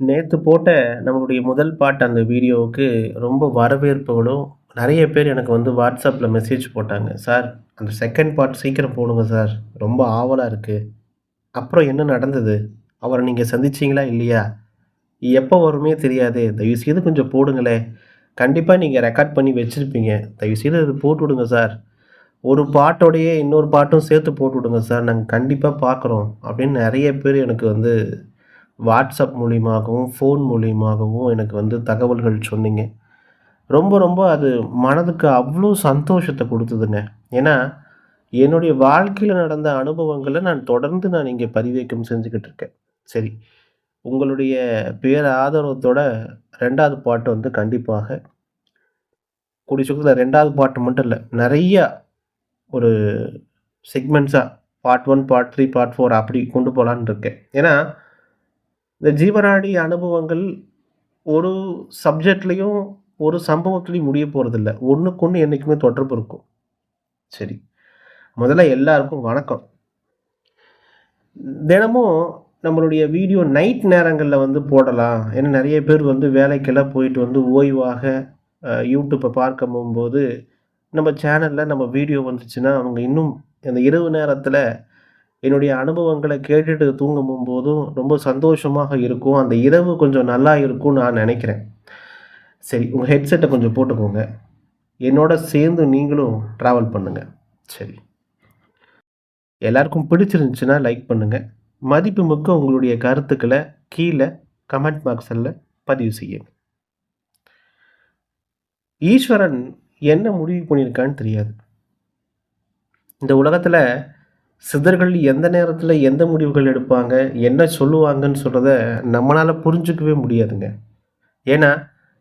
நேற்று போட்ட நம்மளுடைய முதல் பாட்டு அந்த வீடியோவுக்கு ரொம்ப வரவேற்புகளும், நிறைய பேர் எனக்கு வந்து வாட்ஸ்அப்பில் மெசேஜ் போட்டாங்க. "சார், அந்த செகண்ட் பார்ட் சீக்கிரம் போடுங்க சார். ரொம்ப ஆவலாக இருக்குது அப்புறம் என்ன நடந்தது? அவரை நீங்கள் சந்திச்சீங்களா? இல்லையா? எப்போ வருமே தயவு தயவுசெய்து கொஞ்சம் போடுங்களேன். கண்டிப்பாக நீங்கள் ரெக்கார்ட் பண்ணி வச்சுருப்பீங்க தயவுசெய்து அது போட்டு விடுங்க சார். ஒரு பாட்டோடையே இன்னொரு பாட்டும் சேர்த்து போட்டு விடுங்க சார். நாங்கள் கண்டிப்பாக பார்க்குறோம். அப்படின்னு நிறைய பேர் எனக்கு வந்து வாட்ஸ்அப் மூலியமாகவும், ஃபோன் மூலியமாகவும் எனக்கு வந்து தகவல்கள் சொன்னீங்க. ரொம்ப ரொம்ப அது மனதுக்கு அவ்வளோ சந்தோஷத்தை கொடுத்ததுங்க ஏன்னா, என்னுடைய வாழ்க்கையில் நடந்த அனுபவங்களை நான் தொடர்ந்து நான் இங்கே பதிவேக்கம் செஞ்சுக்கிட்டு இருக்கேன். சரி, உங்களுடைய பேர் ஆதரவத்தோட ரெண்டாவது பாட்டு வந்து கண்டிப்பாக கூடிய சீக்கிரத்தில 2வது பாட்டு மட்டும் இல்லை நிறைய ஒரு செக்மெண்ட்ஸாக part one part three part four அப்படி கொண்டு போகலான்னு இருக்கேன். ஏன்னா, இந்த ஜீவனாடி அனுபவங்கள் ஒரு சப்ஜெக்ட்லேயும் ஒரு சம்பவத்துலேயும் முடிய போகிறதில்ல ஒன்றுக்கு ஒன்று என்றைக்குமே தொடர்பு இருக்கும். சரி. முதல்ல எல்லாருக்கும் வணக்கம். தினமும் நம்மளுடைய வீடியோ நைட் நேரங்களில் வந்து போடலாம். ஏன்னா நிறைய பேர் வந்து வேலைக்கெல்லாம் போயிட்டு வந்து ஓய்வாக யூடியூப்பை பார்க்க பார்க்கும்போது, நம்ம சேனலில் நம்ம வீடியோ வந்துச்சுன்னா, அவங்க இன்னும் அந்த இரவு நேரத்தில் என்னுடைய அனுபவங்களை கேட்டுட்டு தூங்கும் போதும் ரொம்ப சந்தோஷமாக இருக்கும். அந்த இரவு கொஞ்சம் நல்லா இருக்கும்னு நான் நினைக்கிறேன் சரி, உங்கள் ஹெட்செட்டை கொஞ்சம் போட்டுக்கோங்க. என்னோட சேர்ந்து நீங்களும் ட்ராவல் பண்ணுங்கள் சரி. எல்லாருக்கும் பிடிச்சிருந்துச்சுன்னா லைக் பண்ணுங்கள் மதிப்பு மிக்க உங்களுடைய கருத்துக்களை கீழே கமெண்ட் பாக்ஸில் பதிவு செய்யுங்க. ஈஸ்வரன் என்ன முடிவு பண்ணியிருக்கான்னு தெரியாது. இந்த உலகத்தில் சித்தர்கள் எந்த நேரத்தில் எந்த முடிவுகள் எடுப்பாங்க, என்ன சொல்லுவாங்கன்னு சொல்கிறத நம்மளால் புரிஞ்சுக்கவே முடியாதுங்க. ஏன்னா,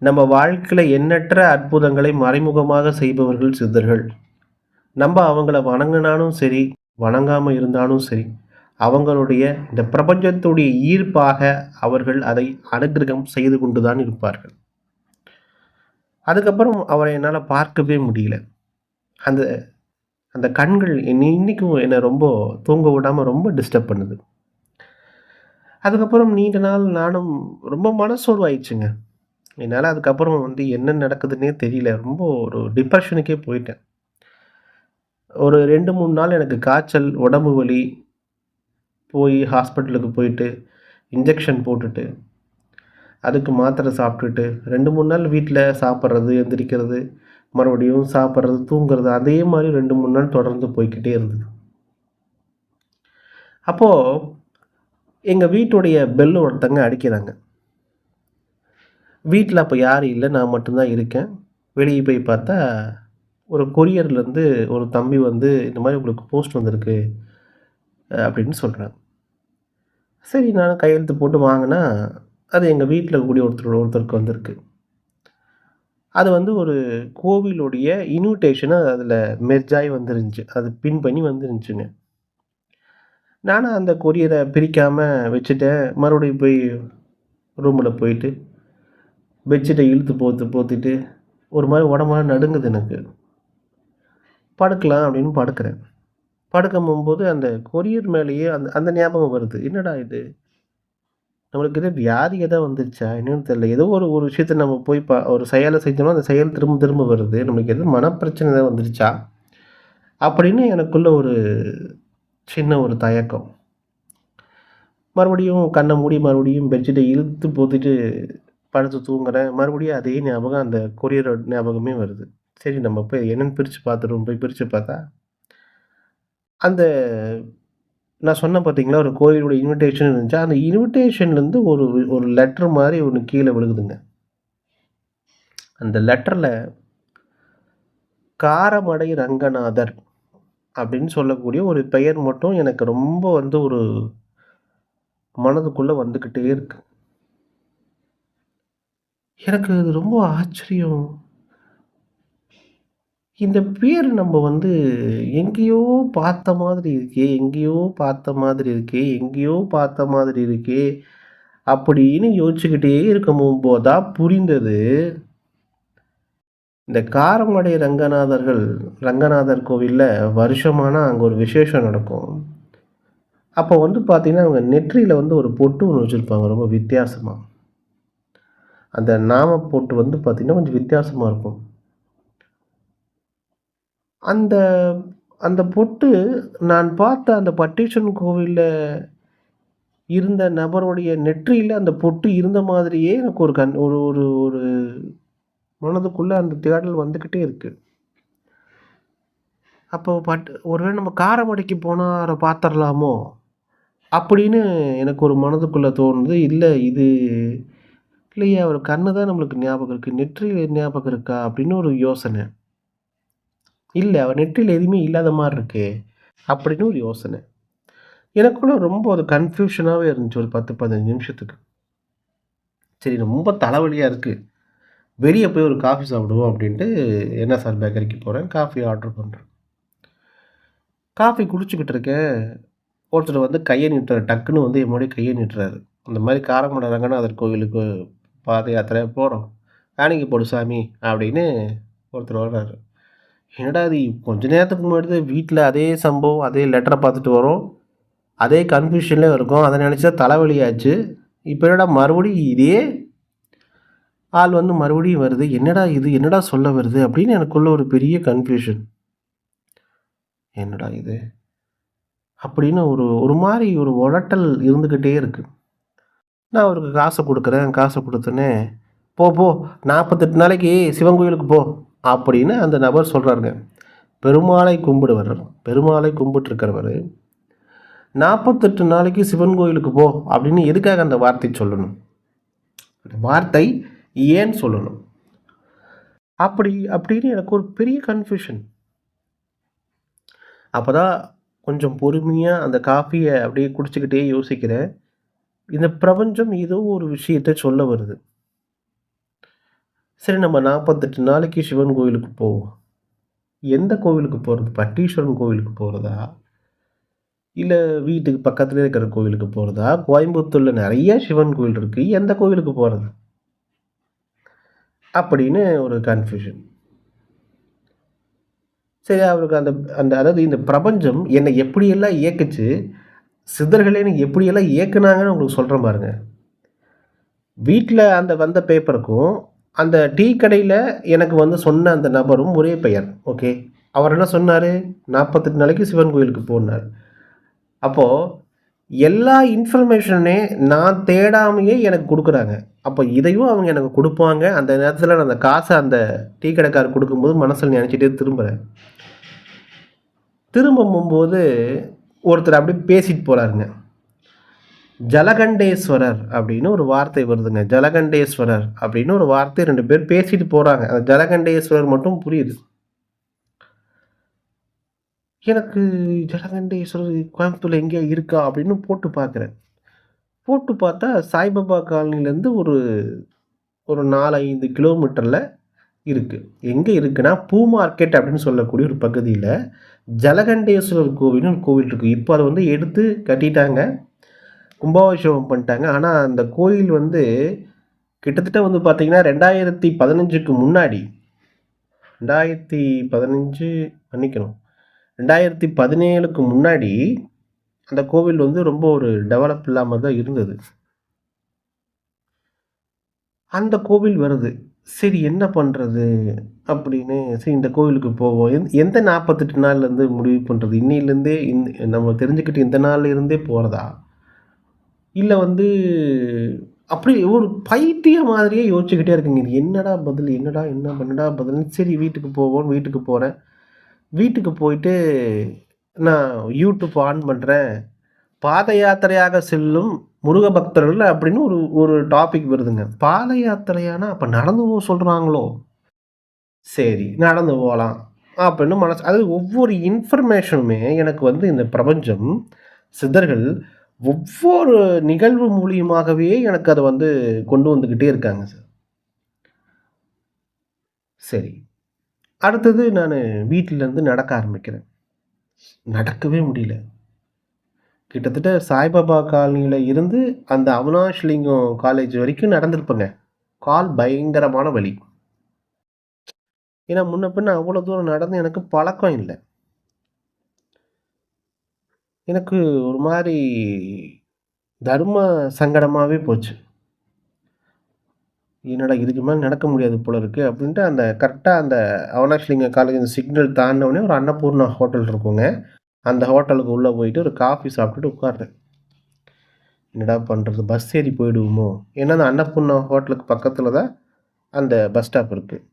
நம்ம வாழ்க்கையில் எண்ணற்ற அற்புதங்களை மறைமுகமாக செய்பவர்கள் சித்தர்கள். நம்ம அவங்கள வணங்கினாலும் சரி, வணங்காமல் இருந்தாலும் சரி, அவங்களுடைய இந்த பிரபஞ்சத்துடைய ஈர்ப்பாக அவர்கள் அதை அனுக்கிரகம் செய்து கொண்டு தான் இருப்பார்கள். அதுக்கப்புறம் அவரை என்னால் பார்க்கவே முடியல. அந்த அந்த கண்கள் என்னை இன்னைக்கும் என்னை ரொம்ப தூங்க விடாமல் ரொம்ப டிஸ்டர்ப் பண்ணுது. அதுக்கப்புறம் நீண்ட நாள் நானும் ரொம்ப மனசோர்வாயிடுச்சுங்க. என்னால் அதுக்கப்புறம் வந்து என்ன நடக்குதுன்னே தெரியல. ரொம்ப ஒரு டிப்ரெஷனுக்கே போயிட்டேன். ஒரு 2, 3 நாள் எனக்கு காய்ச்சல், உடம்பு வலி. போய் ஹாஸ்பிட்டலுக்கு போயிட்டு, இன்ஜெக்ஷன் போட்டுட்டு, அதுக்கு மாத்திரை சாப்பிட்டுட்டு, 2, 3 நாள் வீட்டில் சாப்பிட்றது எந்திரிக்கிறது, மறுபடியும் சாப்பிட்றது தூங்குறது அதே மாதிரி ரெண்டு மூணு நாள் தொடர்ந்து போய்கிட்டே இருந்தது. அப்போது எங்கள் வீட்டுடைய பெல் ஒருத்தங்க அடிக்கிறாங்க. வீட்டில் அப்போ யாரும் இல்லை நான் மட்டும்தான் இருக்கேன். வெளியே போய் பார்த்தா, ஒரு கொரியர்லேருந்து ஒரு தம்பி வந்து, "இந்த மாதிரி உங்களுக்கு போஸ்ட் வந்திருக்கு." அப்படின்னு சொல்கிறாங்க சரி நான் கையெழுத்து போட்டு வாங்கினா அது எங்கள் வீட்டில் இருக்கக்கூடிய ஒருத்தர் ஒருத்தருக்கு வந்திருக்கு. அது வந்து ஒரு கோவிலுடைய இன்விடேஷனாக அதில் மெர்ஜாகி வந்துருந்துச்சு. அது பின் பண்ணி வந்துருந்துச்சுங்க. நானும் அந்த கொரியரை பிரிக்காமல் வச்சுட்டேன். மறுபடியும் போய் ரூமில் போயிட்டு, பெட்ஷீட்டை இழுத்து போத்து போத்திட்டு, ஒரு மாதிரி உடம்பெல்லாம் நடுங்குது எனக்கு. படுக்கலாம் அப்படின்னு படுக்கிறேன். படுக்கும்போது அந்த கொரியர் மேலேயே அந்த அந்த ஞாபகம் வருது. என்னடா இது? நம்மளுக்கு எதோ வியாதி எதா வந்துருச்சா? என்னன்னு தெரியல. ஏதோ ஒரு ஒரு விஷயத்த நம்ம போய் பா ஒரு செயலை செஞ்சோம்னா, அந்த செயல் திரும்ப திரும்ப வருது. நம்மளுக்கு எதுவும் மனப்பிரச்சனை எதாவது வந்துருச்சா? அப்படின்னு எனக்குள்ள ஒரு சின்ன ஒரு தயக்கம். மறுபடியும் கண்ணை மூடி மறுபடியும் பெட்ஷீட்டை இழுத்து போத்திட்டு படுத்து தூங்குறேன். மறுபடியும் அதே ஞாபகம் அந்த கொரியரோட ஞாபகமே வருது. சரி நம்ம போய் என்னென்னு பிரித்து பார்த்துருவோம். போய் பிரித்து பார்த்தா, அந்த நான் சொன்ன பார்த்தீங்களா, ஒரு கோயிலோட இன்விடேஷன் இருந்துச்சு அந்த இன்விடேஷன்லேருந்து ஒரு ஒரு லெட்டர் மாதிரி ஒன்று கீழே விழுகுதுங்க. அந்த லெட்டரில் காரமடை ரங்கநாதர் அப்படின்னு சொல்லக்கூடிய ஒரு பெயர் மட்டும் எனக்கு ரொம்ப வந்து ஒரு மனதுக்குள்ளே வந்துக்கிட்டே இருக்கு. எனக்கு அது ரொம்ப ஆச்சரியம். இந்த பேர் நம்ம வந்து எங்கேயோ பார்த்த மாதிரி இருக்கே, எங்கேயோ பார்த்த மாதிரி இருக்கே, எங்கேயோ பார்த்த மாதிரி இருக்கே, அப்படின்னு யோசிச்சுக்கிட்டே இருக்கும் போதான் புரிந்தது. இந்த காரமடை ரங்கநாதர்கள் ரங்கநாதர் கோவிலில் வருஷமானால் அங்கே ஒரு விசேஷம் நடக்கும். அப்போ வந்து பார்த்திங்கன்னா அவங்க நெற்றியில் வந்து ஒரு பொட்டு ஒன்று வச்சுருப்பாங்க ரொம்ப வித்தியாசமாக அந்த நாம போட்டு வந்து பார்த்திங்கன்னா கொஞ்சம் வித்தியாசமாக இருக்கும். அந்த அந்த பொட்டு நான் பார்த்த அந்த பட்டீஸ்வரன் கோவிலில் இருந்த நபருடைய நெற்றியில் அந்த பொட்டு இருந்த மாதிரியே எனக்கு ஒரு கண் ஒரு ஒரு ஒரு மனதுக்குள்ளே அந்த தேடல் வந்துக்கிட்டே இருக்குது அப்போ பட் ஒருவேளை நம்ம காரமடைக்கு போனால் அதை பார்த்துடலாமோ அப்படின்னு எனக்கு ஒரு மனதுக்குள்ளே தோணுது. இல்லை இது இல்லையே அவர் கண்ணு தான் நம்மளுக்கு ஞாபகம் இருக்குது நெற்றி ஞாபகம் இருக்கா? அப்படின்னு ஒரு யோசனை. இல்லை அவர் நெற்றியில் எதுவுமே இல்லாத மாதிரி இருக்கே! அப்படின்னு ஒரு யோசனை. எனக்குள்ள ரொம்ப ஒரு கன்ஃபியூஷனாகவே இருந்துச்சு ஒரு 10, 15 நிமிஷத்துக்கு. சரி ரொம்ப தலைவலியாக இருக்குது வெளியே போய் ஒரு காஃபி சாப்பிடுவோம் அப்படின்ட்டு என்ன சார் பேக்கரிக்கு போகிறேன் காஃபி ஆர்டர் பண்ணுறேன் காஃபி குடிச்சுக்கிட்டு இருக்கேன். ஒருத்தர் வந்து கையை நீட்டுறாரு. டக்குன்னு வந்து என் கையை கைய நீட்டுறாரு. அந்த மாதிரி காரமடை ரங்கநாதர் கோவிலுக்கு பாத யாத்திரையாக போகிறோம் காணிக்க போடு சாமி அப்படின்னு ஒருத்தர் வர்றாரு. என்னடா இது கொஞ்ச நேரத்துக்கு முன்னாடி தான் வீட்டில் அதே சம்பவம், அதே லெட்டரை பார்த்துட்டு வரோம். அதே கன்ஃப்யூஷன்ல இருக்கும் அதை நினச்சா தலைவலியாச்சு. இப்போ என்னடா மறுபடியும் இதே ஆள் வந்து மறுபடியும் வருது. என்னடா இது? என்னடா சொல்ல வருது? அப்படின்னு எனக்குள்ள ஒரு பெரிய கன்ஃப்யூஷன். என்னடா இது? அப்படின்னு ஒரு ஒரு மாதிரி ஒரு ஒழட்டல் இருந்துக்கிட்டே இருக்குது நான் அவருக்கு காசை கொடுக்குறேன் காசை கொடுத்தோன்னே "போ போ 48 நாளைக்கு சிவன் கோயிலுக்கு போ" அப்படின்னு அந்த நபர் சொல்கிறாருங்க பெருமாளை கும்பிடுவர். பெருமாளை கும்பிட்டுருக்கிறவர் நாற்பத்தெட்டு நாளைக்கு சிவன் கோயிலுக்கு போ அப்படின்னு எதுக்காக அந்த வார்த்தை சொல்லணும்? அந்த வார்த்தை ஏன் சொல்லணும்? அப்படி அப்படின்னு எனக்கு ஒரு பெரிய கன்ஃப்யூஷன். அப்பதான் கொஞ்சம் பொறுமையாக அந்த காஃபியை அப்படியே குடிச்சுக்கிட்டே யோசிக்கிறேன். இந்த பிரபஞ்சம் ஏதோ ஒரு விஷயத்த சொல்ல வருது. சரி நம்ம 48 நாளைக்கு சிவன் கோவிலுக்கு போவோம். எந்த கோவிலுக்கு போகிறது பட்டீஸ்வரன் கோவிலுக்கு போகிறதா இல்லை வீட்டுக்கு பக்கத்திலே இருக்கிற கோவிலுக்கு போகிறதா கோயம்புத்தூரில் நிறைய சிவன் கோவில் இருக்குது எந்த கோவிலுக்கு போகிறது அப்படின்னு ஒரு கன்ஃப்யூஷன். சரி அவருக்கு அந்த அந்த அதாவது இந்த பிரபஞ்சம் என்னை எப்படியெல்லாம் இயக்குச்சு, சித்தர்களே எப்படியெல்லாம் இயக்குனாங்கன்னு உங்களுக்கு சொல்கிற பாருங்க. வீட்டில் அந்த வந்த பேப்பருக்கும், அந்த டீ கடையில் எனக்கு வந்து சொன்ன அந்த நபரும் ஒரே பெயர். ஓகே. அவர் என்ன சொன்னார் நாற்பத்தெட்டு நாளைக்கு சிவன் கோயிலுக்கு போனார் அப்போது எல்லா இன்ஃபர்மேஷனே நான் தேடாமையே எனக்கு கொடுக்குறாங்க அப்போ இதையும் அவங்க எனக்கு கொடுப்பாங்க அந்த நேரத்தில் நான் அந்த காசை அந்த டீ கடைக்காரர் கொடுக்கும்போது மனசில் நினச்சிட்டே திரும்புறேன். திரும்பும்போது ஒருத்தர் அப்படியே பேசிட்டு போகிறாருங்க ஜலகண்டேஸ்வரர் அப்படின்னு ஒரு வார்த்தை வருதுங்க. ஜலகண்டேஸ்வரர் அப்படின்னு ஒரு வார்த்தை ரெண்டு பேர் பேசிட்டு போறாங்க. அந்த ஜலகண்டேஸ்வரர் மட்டும் புரியுது. எனக்கு ஜலகண்டேஸ்வரர் கோயம்புத்தூர்ல எங்கேயோ இருக்கா? அப்படின்னு போட்டு பார்க்குறேன். போட்டு பார்த்தா சாய்பாபா காலனிலேருந்து ஒரு ஒரு நாலு ஐந்து கிலோமீட்டரில் இருக்குது எங்கே இருக்குன்னா, பூ மார்க்கெட் அப்படின்னு சொல்லக்கூடிய ஒரு பகுதியில் ஜலகண்டேஸ்வரர் கோவில்னு ஒரு கோவில் இருக்குது இப்போ அதை வந்து எடுத்து கட்டிட்டாங்க. கும்பாபிஷேகம் பண்ணிட்டாங்க. ஆனால் அந்த கோயில் வந்து கிட்டத்தட்ட வந்து பார்த்தீங்கன்னா, 2015க்கு முன்னாடி 2015 மன்னிக்கணும். 2017க்கு முன்னாடி அந்த கோவில் வந்து ரொம்ப ஒரு டெவலப் இல்லாமல் தான் இருந்தது. அந்த கோவில் வருது. சரி என்ன பண்ணுறது அப்படின்னு சரி இந்த கோவிலுக்கு போவோம். எந் எந்த 48 நாள்லேருந்து முடிவு பண்ணுறது இன்னிலேருந்தே இந் நம்ம தெரிஞ்சுக்கிட்டு இந்த நாள்ல இருந்தே இல்லை வந்து அப்படி ஒரு பைத்தியம் மாதிரியே யோசிச்சுக்கிட்டே இருக்குங்க இது என்னடா பதில்? என்னடா என்ன பண்ணடா பதில் சரி வீட்டுக்கு போவோம் வீட்டுக்கு போகிறேன் வீட்டுக்கு போயிட்டு நான் யூடியூப் ஆன் பண்ணுறேன் பாத யாத்திரையாக செல்லும் முருக பக்தர்கள் அப்படின்னு ஒரு ஒரு டாபிக் வருதுங்க. பாத யாத்திரையானா அப்போ நடந்து போக சொல்கிறாங்களோ சரி நடந்து போகலாம் அப்படின்னு மனசு அதாவது ஒவ்வொரு இன்ஃபர்மேஷனுமே எனக்கு வந்து இந்த பிரபஞ்சம், சித்தர்கள் ஒவ்வொரு நிகழ்வு மூலியமாகவே எனக்கு அதை வந்து கொண்டு வந்துக்கிட்டே இருக்காங்க சார். சரி. அடுத்தது நான் வீட்டிலேருந்து நடக்க ஆரம்பிக்கிறேன். நடக்கவே முடியல. கிட்டத்தட்ட சாய்பாபா காலனியில் இருந்து அந்த அவினாஷ்லிங்கம் காலேஜ் வரைக்கும் நடந்திருப்பேங்க. கால் பயங்கரமான வழி ஏன்னா முன்ன பின்ன அவ்வளோ தூரம் நடந்து எனக்கு பழக்கம் இல்லை எனக்கு ஒரு மாதிரி தர்ம சங்கடமாகவே போச்சு. என்னடா இதுக்கு மேலே நடக்க முடியாது போல இருக்குது அப்படின்ட்டு அந்த கரெக்டாக அந்த அவனாஷ்லிங்க காலேஜ் அந்த சிக்னல் தாண்டினோடனே ஒரு அன்னபூர்ணா ஹோட்டல் இருக்குங்க. அந்த ஹோட்டலுக்கு உள்ளே போயிட்டு ஒரு காஃபி சாப்பிட்டுட்டு உட்கார்றேன் என்னடா பண்ணுறது பஸ் ஏறி போயிடுவோமோ? ஏன்னா அந்த அன்னபூர்ணா ஹோட்டலுக்கு பக்கத்தில் தான் அந்த பஸ் ஸ்டாப் இருக்குது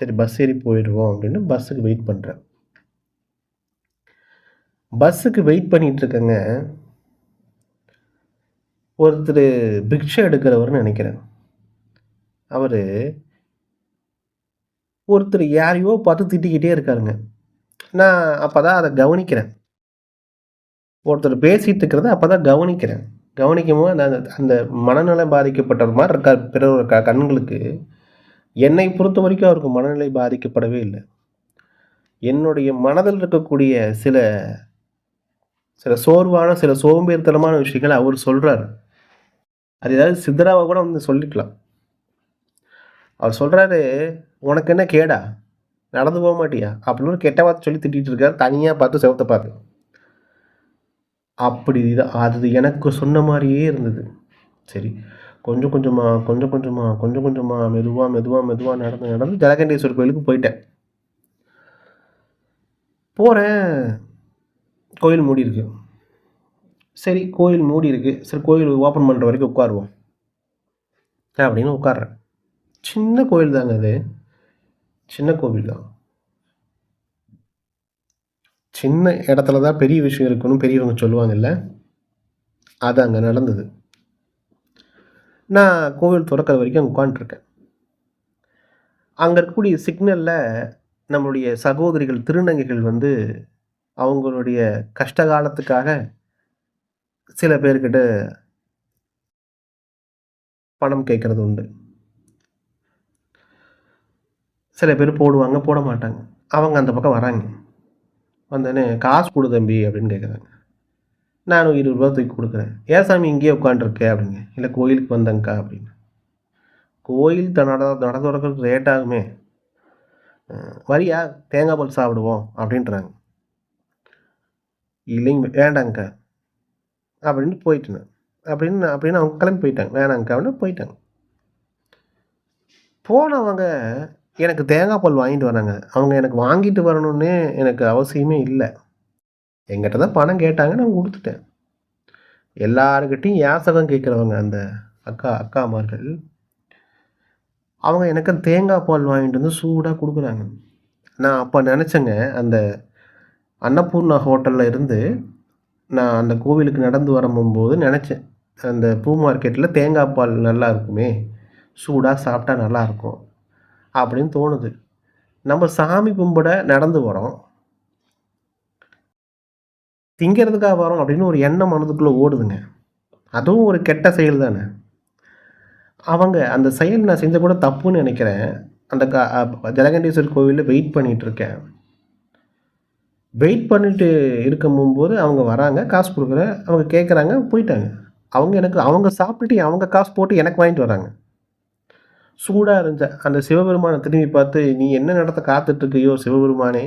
சரி பஸ் ஏறி போயிடுவோம் அப்படின்னு பஸ்ஸுக்கு வெயிட் பண்ணுறேன் பஸ்ஸுக்கு வெயிட் பண்ணிகிட்ருக்கேங்க இருக்கேங்க ஒருத்தர் பிக்ஷை எடுக்கிறவர்னு நினைக்கிறேன். அவர் ஒருத்தர் யாரையோ பார்த்து திட்டிக்கிட்டே இருக்காருங்க. நான் அப்போ தான் அதை கவனிக்கிறேன். ஒருத்தர் பேசிகிட்டு இருக்கிறத அப்போ தான் கவனிக்கிறேன். கவனிக்கும் போது அந்த அந்த மனநலம் பாதிக்கப்பட்டவர் மாதிரி இருக்கார். பிறர் க கண்களுக்கு. என்னை பொறுத்த வரைக்கும் அவருக்கு மனநிலை பாதிக்கப்படவே இல்லை. என்னுடைய மனதில் இருக்கக்கூடிய சில சில சோர்வான சில சோம்பேறித்தனமான விஷயங்களை அவர் சொல்கிறார் அது ஏதாவது சித்தராவை கூட வந்து சொல்லிக்கலாம். அவர் சொல்கிறாரு உனக்கு என்ன கேடா? நடந்து போக மாட்டியா? அப்படின்னு ஒரு கெட்ட வார்த்தை சொல்லி திட்டிகிட்டு இருக்கார். தனியாக பார்த்து செவத்தை பார்த்து. அப்படி தான் அது எனக்கு சொன்ன மாதிரியே இருந்தது. சரி கொஞ்சம் கொஞ்சமாக கொஞ்சம் கொஞ்சமாக கொஞ்சம் கொஞ்சமாக மெதுவாக மெதுவாக மெதுவாக நடந்து நடந்து ஜலகண்டேஸ்வர் கோயிலுக்கு போயிட்டேன். போகிறேன் கோயில் மூடி இருக்கு சரி கோயில் மூடி இருக்கு சரி கோயில் ஓப்பன் பண்ணுற வரைக்கும் உட்காருவோம். அப்படின்னு உட்காடுறேன் சின்ன கோயில் தாங்க அது. சின்ன கோவில் தான். சின்ன இடத்துல தான் பெரிய விஷயம் இருக்குன்னு பெரியவங்க சொல்லுவாங்கல்ல? அது அங்கே நடந்தது. நான் கோவில் திறக்கிற வரைக்கும் அங்கே உட்காந்துருக்கேன் அங்கே இருக்கக்கூடிய சிக்னலில் நம்மளுடைய சகோதரிகள் திருநங்கைகள் வந்து அவங்களுடைய கஷ்ட காலத்துக்காக சில பேர்கிட்ட பணம் கேட்குறது உண்டு. சில பேர் போடுவாங்க போட மாட்டாங்க. அவங்க அந்த பக்கம் வராங்க. வந்தோடனே காசு கொடு தம்பி அப்படின்னு கேட்குறாங்க. நானும் இருபது ரூபா தூக்கி கொடுக்குறேன். ஏன் சாமி இங்கேயே உட்காண்ட்ருக்கே அப்படிங்க. இல்லை கோயிலுக்கு வந்தேங்க்கா அப்படின்னு. கோயில் த நட நட திறக்கிறதுக்கு ரேட் ஆகுமே வரியா? தேங்காய் பால் சாப்பிடுவோம் அப்படின்றாங்க. இல்லைங்க வேண்டாங்க்கா அப்படின்னு போயிட்டேன் அப்படின்னு அப்படின்னு அவங்க கிளம்பி போயிட்டாங்க. வேணாங்க்கா அப்படின்னு போயிட்டாங்க. போனவங்க எனக்கு தேங்காய் பால் வாங்கிட்டு வராங்க. அவங்க எனக்கு வாங்கிட்டு வரணும்னு எனக்கு அவசியமே இல்லை. எங்கிட்ட தான் பணம் கேட்டாங்க நான் கொடுத்துட்டேன். எல்லாருக்கிட்டையும் யாசகம் கேட்குறவங்க அந்த அக்கா அக்காமார்கள் அவங்க எனக்கு தேங்காய் பால் வாங்கிட்டு வந்து சூடாக கொடுக்குறாங்க. நான் அப்போ நினச்சேங்க அந்த அன்னபூர்ணா ஹோட்டலில் இருந்து நான் அந்த கோவிலுக்கு நடந்து வரும்போது நினச்சேன். அந்த பூ மார்க்கெட்டில் தேங்காய் பால் நல்லா இருக்குமே சூடாக சாப்பிட்டா நல்லாயிருக்கும் அப்படின்னு தோணுது. நம்ம சாமி கும்பிட நடந்து வரோம். திங்கிறதுக்காக வரோம் அப்படின்னு ஒரு எண்ணம் மனதுக்குள்ளே ஓடுதுங்க. அதுவும் ஒரு கெட்ட செயல் தானே. அவங்க அந்த செயல் நான் செஞ்ச கூட தப்புன்னு நினைக்கிறேன். அந்த க ஜலகண்டேஸ்வர் கோவிலில் வெயிட் பண்ணிகிட்ருக்கேன் இருக்கேன். வெயிட் பண்ணிட்டு இருக்கும்போது அவங்க வராங்க காசு கொடுக்குற அவங்க கேட்குறாங்க போயிட்டாங்க. அவங்க எனக்கு அவங்க சாப்பிட்டுட்டு அவங்க காசு போட்டு எனக்கு வாங்கிட்டு வராங்க. சூடாக இருந்துச்சு அந்த சிவபெருமானை திரும்பி பார்த்து நீ என்ன நடத்த காத்துட்ருக்கையோ சிவபெருமானே?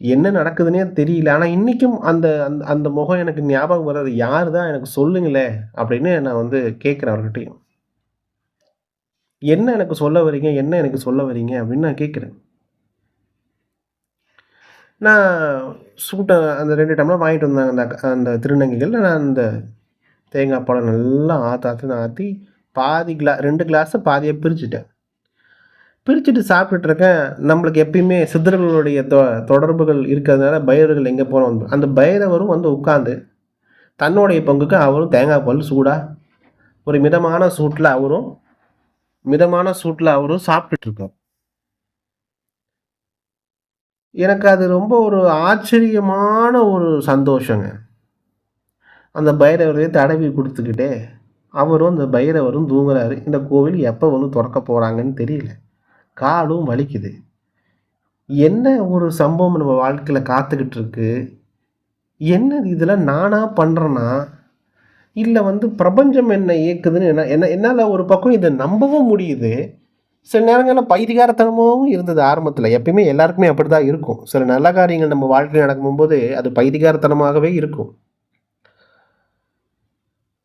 என்ன நடக்குதுன்னே தெரியல. ஆனால் இன்றைக்கும் அந்த அந்த அந்த முகம் எனக்கு ஞாபகம் வர்றது யார் தான் எனக்கு சொல்லுங்களே? அப்படின்னு நான் வந்து கேட்குறேன் அவர்கிட்டையும். என்ன எனக்கு சொல்ல வரீங்க? என்ன எனக்கு சொல்ல வரீங்க? அப்படின்னு நான் கேட்குறேன் நான் சூட்டை அந்த ரெண்டு டம்ளர் வாங்கிட்டு வந்தாங்க அந்த அந்த திருநங்கைகள். நான் அந்த தேங்காய் பழம் நல்லா ஆற்று ஆற்றுன்னு ஆற்றி பாதி கிளா ரெண்டு கிளாஸை பாதியை பிரிச்சுட்டேன். பிரிச்சுட்டு சாப்பிட்டுட்டு இருக்கேன். நம்மளுக்கு எப்பயுமே சித்தர்களுடைய தொ தொடர்புகள் இருக்கிறதுனால பைரவர்கள் எங்கே போகிறோம் அந்த பைரவரும் வந்து உட்காந்து தன்னுடைய பங்குக்கு அவரும் தேங்காய் பால் சூடாக ஒரு மிதமான சூட்டில் அவரும் மிதமான சூட்டில் அவரும் சாப்பிட்டுட்டு எனக்கு அது ரொம்ப ஒரு ஆச்சரியமான ஒரு சந்தோஷங்க. அந்த பைரவரையே தடவி கொடுத்துக்கிட்டே அவரும் அந்த பைரவரும் தூங்குறாரு. இந்த கோவில் எப்போ வந்து திறக்க போகிறாங்கன்னு தெரியல. காலும் வலிக்குது. என்ன ஒரு சம்பவம் நம்ம வாழ்க்கையில் காத்துக்கிட்டு இருக்கு? என்ன இதெல்லாம் நானாக பண்ணுறேன்னா இல்லை வந்து பிரபஞ்சம் என்ன இயக்குதுன்னு என்ன என்ன என்னால் ஒரு பக்கம் இதை நம்பவும் முடியுது. சில நேரங்களில் பைதிகாரத்தனமாகவும் இருந்தது ஆரம்பத்தில். எப்பயுமே எல்லாருக்குமே அப்படி தான் இருக்கும். சில நல்ல காரியங்கள் நம்ம வாழ்க்கையில் நடக்கும்போது அது பைதிகாரத்தனமாகவே இருக்கும்.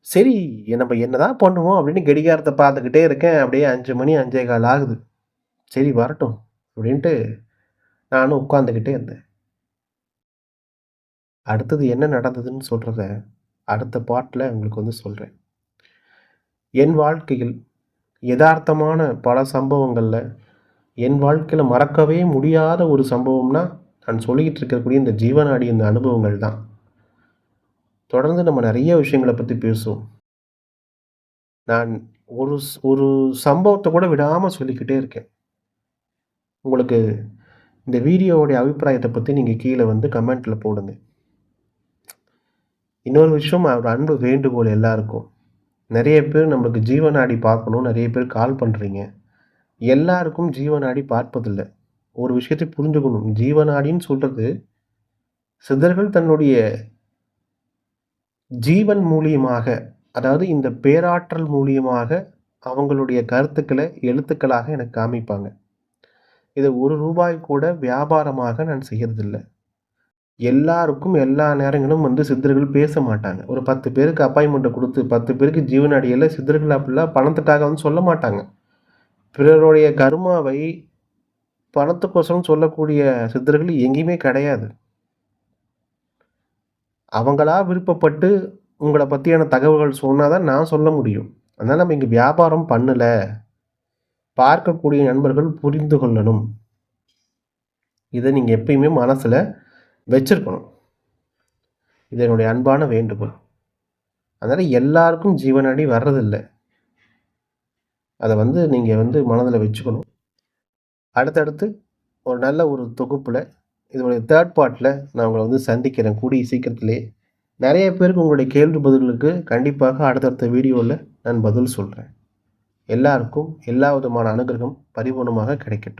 சரி நம்ம என்னதான் பண்ணுவோம் அப்படின்னு கடிகாரத்தை பார்த்துக்கிட்டே இருக்கேன். அப்படியே அஞ்சு மணி அஞ்சே கால் ஆகுது. சரி வரட்டும் அப்படின்ட்டு நானும் உட்காந்துக்கிட்டே இருந்தேன். அடுத்தது என்ன நடந்ததுன்னு சொல்கிறத அடுத்த பாட்டில் உங்களுக்கு வந்து சொல்கிறேன் என் வாழ்க்கையில் யதார்த்தமான பல சம்பவங்களில் என் வாழ்க்கையில் மறக்கவே முடியாத ஒரு சம்பவம்னா நான் சொல்லிக்கிட்டு இருக்கக்கூடிய இந்த ஜீவனாடி இந்த அனுபவங்கள் தான். தொடர்ந்து நம்ம நிறைய விஷயங்களை பற்றி பேசுவோம். நான் ஒரு ஒரு சம்பவத்தை கூட விடாமல் சொல்லிக்கிட்டே இருக்கேன். உங்களுக்கு இந்த வீடியோவுடைய அபிப்பிராயத்தை பற்றி நீங்கள் கீழே வந்து கமெண்ட்டில் போடுங்க. இன்னொரு விஷயம் அவர் அன்பு வேண்டுகோள் எல்லாருக்கும். நிறைய பேர் நம்மளுக்கு ஜீவனாடி பார்க்கணும் நிறைய பேர் கால் பண்ணுறீங்க எல்லாருக்கும் ஜீவனாடி பார்ப்பதில்லை. ஒரு விஷயத்தை புரிஞ்சுக்கணும். ஜீவனாடின்னு சொல்கிறது சிதர்கள் தன்னுடைய ஜீவன் மூலியமாக அதாவது இந்த பேராற்றல் மூலியமாக அவங்களுடைய கருத்துக்களை எழுத்துக்களாக எனக்கு காமிப்பாங்க. இதை ஒரு ரூபாய் கூட வியாபாரமாக நான் செய்கிறதில்லை எல்லாருக்கும் எல்லா நேரங்களும் வந்து சித்தர்கள் பேச மாட்டாங்க. ஒரு பத்து பேருக்கு அப்பாயின்மெண்ட்டை கொடுத்து பத்து பேருக்கு ஜீவனாடியில் சித்தர்கள் அப்படிலாம் பணத்துக்காக வந்து சொல்ல மாட்டாங்க. பிறருடைய கருமாவை பணத்துக்கோசரம் சொல்லக்கூடிய சித்தர்கள் எங்கேயுமே கிடையாது. அவங்களா விருப்பப்பட்டு உங்களை பற்றியான தகவல்கள் சொன்னால் தான் நான் சொல்ல முடியும். அதனால் நம்ம இங்கே வியாபாரம் பண்ணலை. பார்க்கக்கூடிய நண்பர்கள் புரிந்து கொள்ளணும். இதை நீங்கள் எப்பயுமே மனசில் வச்சிருக்கணும். இது என்னுடைய அன்பான வேண்டுகோள். அதனால் எல்லாருக்கும் ஜீவனடி வர்றதில்லை. அதை வந்து நீங்கள் வந்து மனதில் வச்சுக்கணும். அடுத்தடுத்து ஒரு நல்ல ஒரு தொகுப்பில் இதனுடைய தேர்ட் பார்ட்டில் நான் உங்களை வந்து சந்திக்கிறேன் கூடிய சீக்கிரத்திலே. நிறைய பேருக்கு உங்களுடைய கேள்வி பதில்களுக்கு கண்டிப்பாக அடுத்தடுத்த வீடியோவில் நான் பதில் சொல்கிறேன் எல்லாருக்கும் எல்லா விதமான அனுகிரகம் பரிபூர்ணமாக கிடைக்கட்டும்.